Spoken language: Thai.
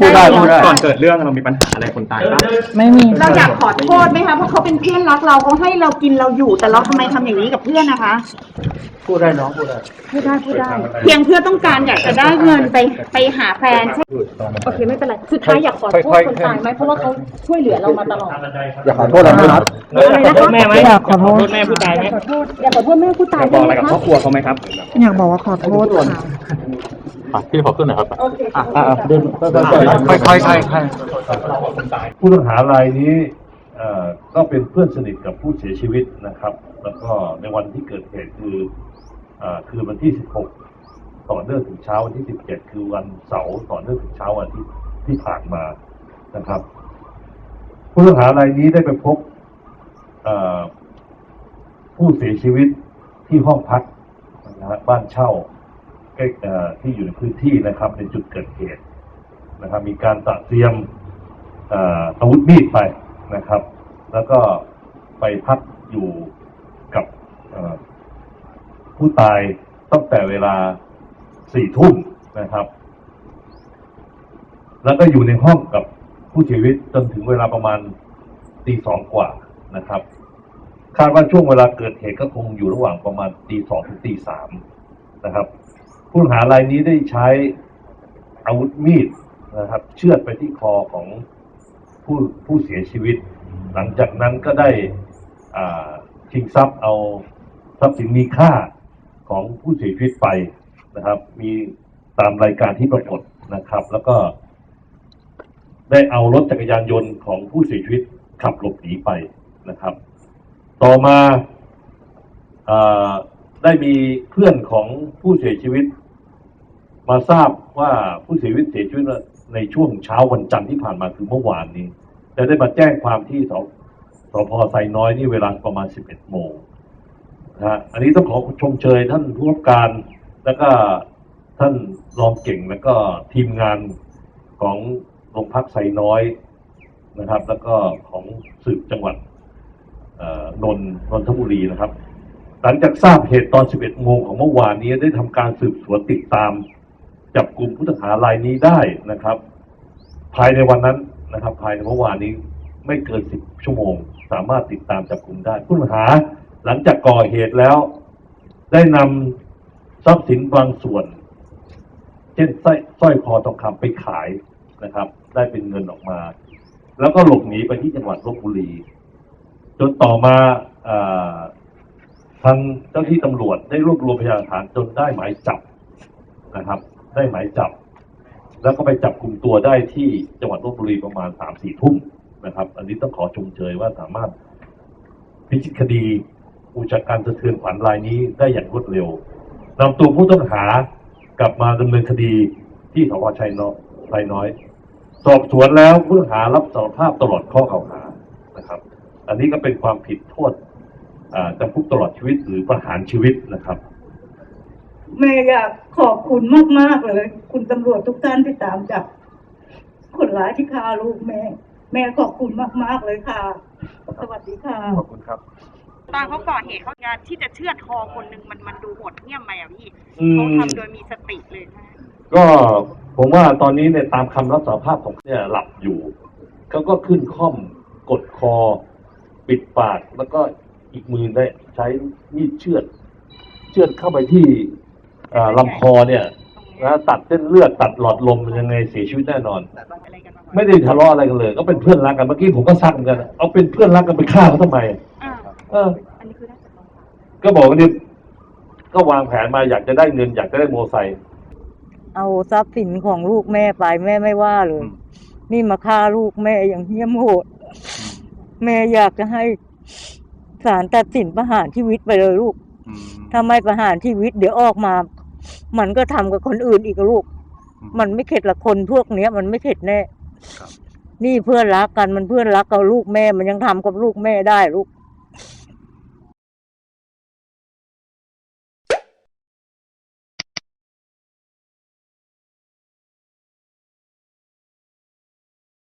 พูดได้พูดได้ ก่อนเกิดเรื่องเรามีปัญหาอะไรคนตายปะไม่มีเราอยากขอโทษไหมคะเพราะเขาเป็นเพื่อนรักเราเขาให้เรากินเราอยู่ แต่เราทำไมทำอย่างนี้กับเพื่อนนะคะพูดได้น้องพูดได้พูดได้พูดได้ เพียงเพื่อต้องการอยากจะได้เงินไปไปหาแฟนใช่โอเคไม่เป็นไรสุดท้ายอยากขอโทษคนตายไหมเพราะว่าเขาช่วยเหลือเรามาตลอดอยากขอโทษอะไรไหมครับอะไรนะคะแม่ไหมอยากขอโทษแม่ผู้ตายไหมขอโทษอยากขอโทษแม่ผู้ตายบด้อวกยอะไรนะกับคะครอบครัวเขาไหมครับ อยากบอกว่าขอโทษค่ะ อะพี่ขอขึ้นหน่อยครับโอเคเดินค่อยๆค่อยๆค่อยผู้ต้องหารายนี้เอ่อก็เป็นเพื่อนสนิทกับผู้เสียชีวิตนะครับ แล้วก็ในวันที่เกิดเหตุคือเอ่อคือวันที่ 16 ต่อเนื่องถึงเช้าวันที่ 17 คือวันเสาร์ต่อเนื่องถึงเช้าวันที่ที่ผ่านมานะครับ ผู้ต้องหารายนี้ได้ไปพบเอ่อผู้เสียชีวิตที่ห้องพักนะฮะบ้านเช่าใกล้เอ่อ ที่อยู่ในพื้นที่นะครับในจุดเกิดเหตุนะครับ มีการตัดเตรียมอาวุธมีดไปนะครับ แล้วก็ไปพักอยู่กับผู้ตายตั้งแต่เวลาสี่ทุ่มนะครับ แล้วก็อยู่ในห้องกับผู้เสียชีวิตจนถึงเวลาประมาณตีสองกว่านะครับ คาดว่าช่วงเวลาเกิดเหตุก็คงอยู่ระหว่างประมาณตีสองถึงตีสามนะครับ ผู้ต้องหารายนี้ได้ใช้อาวุธมีดนะครับ เชือดไปที่คอของผู้ผู้เสียชีวิต หลังจากนั้นก็ได้ชิงทรัพย์เอาทรัพย์สินมีค่าของผู้เสียชีวิตไปนะครับ มีตามรายการที่ปรากฏนะครับ แล้วก็ ได้เอารถจักรยานยนต์ของผู้เสียชีวิตขับหลบหนีไปนะครับ ต่อมาอ่าได้มีเพื่อนของผู้เสียชีวิต มาทราบว่าผู้เสียชีวิตเสียชีวิตในช่วงเช้าวันจันทร์ที่ผ่านมาคือเมื่อวานนี้จะได้มาแจ้งความที่สสพไซน้อยนี่เวลาประมาณ 11 โมงนะฮะอันนี้ต้องขอชมเชยท่านผู้รับการแล้วก็ท่านรองเก่งแล้วก็ทีมงานของโรงพักไซน้อยนะครับ แล้วก็ของสืบจังหวัดนนท์นนทบุรีนะครับ หลังจากทราบเหตุตอน 11 โมงของเมื่อวานนี้ได้ทำการสืบสวนติดตาม จับกลุ่มผู้ต้องหารายนี้ได้นะครับ ภายในวันนั้นนะครับ ภายในเมื่อวานนี้ไม่เกิน10ชั่วโมง สามารถติดตามจับกลุ่มได้ ผู้ต้องหาหลังจากก่อเหตุแล้ว ได้นำทรัพย์สินบางส่วน เช่นสร้อยคอทองคำไปขายนะครับ ได้เป็นเงินออกมา แล้วก็หลบหนีไปที่จังหวัดลบบุรี จนต่อมาอทางเจ้าที่ตำรวจได้รวบรวมพยานหลักฐานจนได้หมายจับนะครับ ได้หมายจับ แล้วก็ไปจับกลุ่มตัวได้ที่จังหวัดลบบุรีประมาณสามสี่ทุ่มนะครับ อันนี้ต้องขอชมเชยว่าสามารถพิชิตคดีอุกชะการสะเทือนขวัญรายนี้ได้อย่างรวดเร็วนำตัวผู้ต้องหากลับมาดำเนินคดีที่สพชัยน้อยชัยน้อย สอบสวนแล้วผู้ต้องหารับสารภาพตลอดข้อกล่าวหานะครับ อันนี้ก็เป็นความผิดโทษจำคุกตลอดชีวิตหรือประหารชีวิตนะครับ แม่อยากขอบคุณมากๆเลย คุณตำรวจทุกท่านที่ตามจับคนร้ายที่ฆ่าลูกแม่ แม่ขอบคุณมากๆเลยค่ะ สวัสดีค่ะๆขอบคุณครับตอนเขาก่อเหตุเขาการที่จะเชือดคอคนหนึ่งมันมันดูโหดเหี้ยมไปอะพี่อืมเขาทำโดยมีสติเลยนะก็ผมว่าตอนนี้เนี่ยตามคำรับสารภาพของเนี่ยหลับอยู่เขาก็ขึ้นค่อมกดคอ ปิดปากแล้วก็อีกมือได้ใช้มีดเชือด เชือดเข้าไปที่เอ่อ ลำคอเนี่ยนะตัดเส้นเลือดตัดหลอดลมยังไงเสียชีวิตแน่นอนอะไรกันมาไม่ได้ทะเลาะอะไรกันเลย ก็เป็นเพื่อนรักกันเมื่อกี้ผมก็ซักเหมือนกัน เอาเป็นเพื่อนรักกันไปฆ่าเขาทำไมอ่าเอออันนี้คือได้จากกองปราบก็บอกว่าเนี่ยก็วางแผนมาอยากจะได้เงิน อยากจะได้โมอไซค์เอาทรัพย์สินของลูกแม่ไปแม่ไม่ว่าเลยนี่มาฆ่าลูกแม่อย่างเหี้ยมโหด แม่อยากจะให้ศาลตัดสินประหารชีวิตไปเลยลูกถ้าไม่ประหารชีวิต เดี๋ยวออกมา มันก็ทำกับคนอื่นอีกอะลูก มันไม่เข็ดละคนพวกเนี้ย มันไม่เข็ดแน่นี่เพื่อนรักกันมันเพื่อนรักกับลูกแม่ มันยังทำกับลูกแม่ได้ลูก